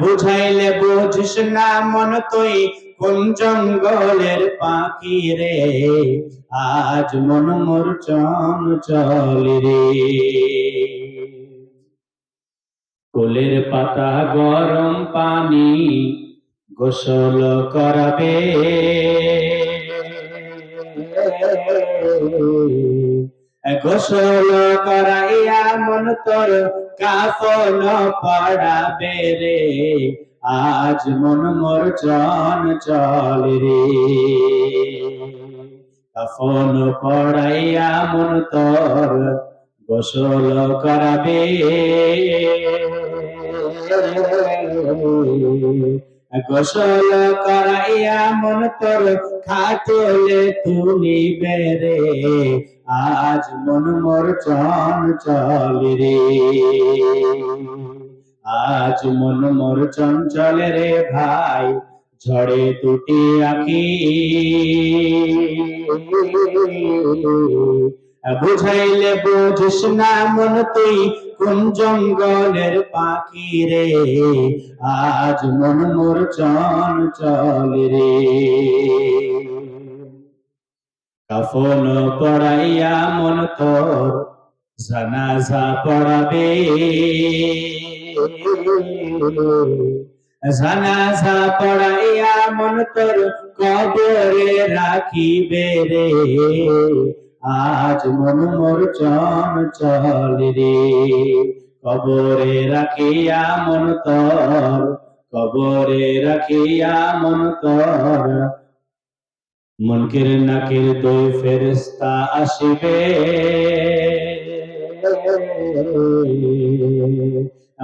বুঝাইলে বুঝিস না মন তুই কোন জঙ্গলের পাখি রে? আজ মন মোর চল রে। কোলের পাতা গরম পানি গোসল করাবে। গোসল করাইয়া মন তোর কাফন পড়াবে রে। আজ মন মোর চন চল রে। কাফন পড়াইয়া মন তোর গোসল করাবে। গোসল করাইয়া মন তোর খাটলে তুলিবে রে আজ মন মোর চল রে। আজ মন মোর চঞ্চল রে ভাই, ঝড়ে দুটি আঁখি বুঝাইলে বুঝিস না মন তুই, কোন জঙ্গলের পাখি রে? আজ মন মোর চন চল রে। কাফন পড়াইয়া মন তোর, জানাজা পড়াবে। জানাজা পড়াইয়া মন তোর, কবরে রাখিবে রে। আজ মন মোর চন চল রে। কবরে রাখিয়া মন তোর, কবরে রাখিয়া মন তোর। মনকের নাকের দুই ফেরেস্তা আসিবে।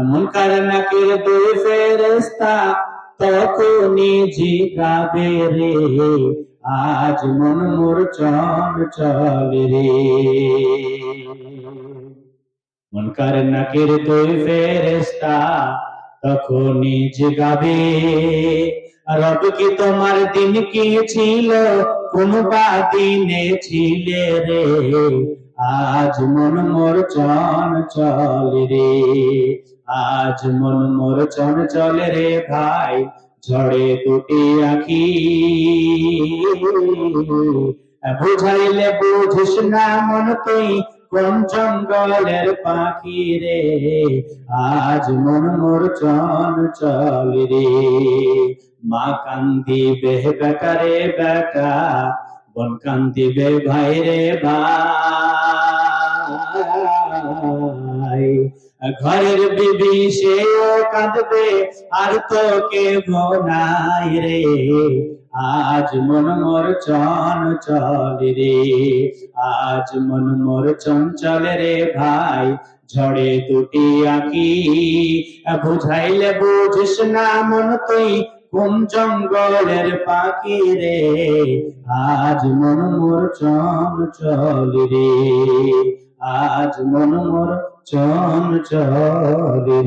মনকার নাকের দুই ফেরেস্তা তখনই জিগাবে রে। আজ মন মোর চল চল রে। মনকার নাকের দুই ফেরেস্তা তখনই জিগাবে রব কি তোমার দিন কি ছিল, কোন বা দিনে ছিলে রে? আজ মন মোর চন চল রে, আজ মন মোর চন চল রে ভাই। ঝড়ে দুটি আখি। বুঝাইলে বুঝিস না মন তুই কোন জঙ্গলের পাখি রে? আজ মন মোর চন চল রে। মা কান্দি কান্দিবে বেকারে বেটা, বন কান্দিবে ভাই রে ভাই। ঘরের বিবি সেও কাঁদবে, আর তোকে নাই রে। আজ মন মোর চন চল রে, আজ মন মোর চঞ্চল রে ভাই। ঝড়ে দুটি আঁকি, বুঝাইলে বুঝিস না মন তুই, কোন জঙ্গলের পাখি রে। আজ মন মোর চন চল রে। আজ মন মোর চন চল রে।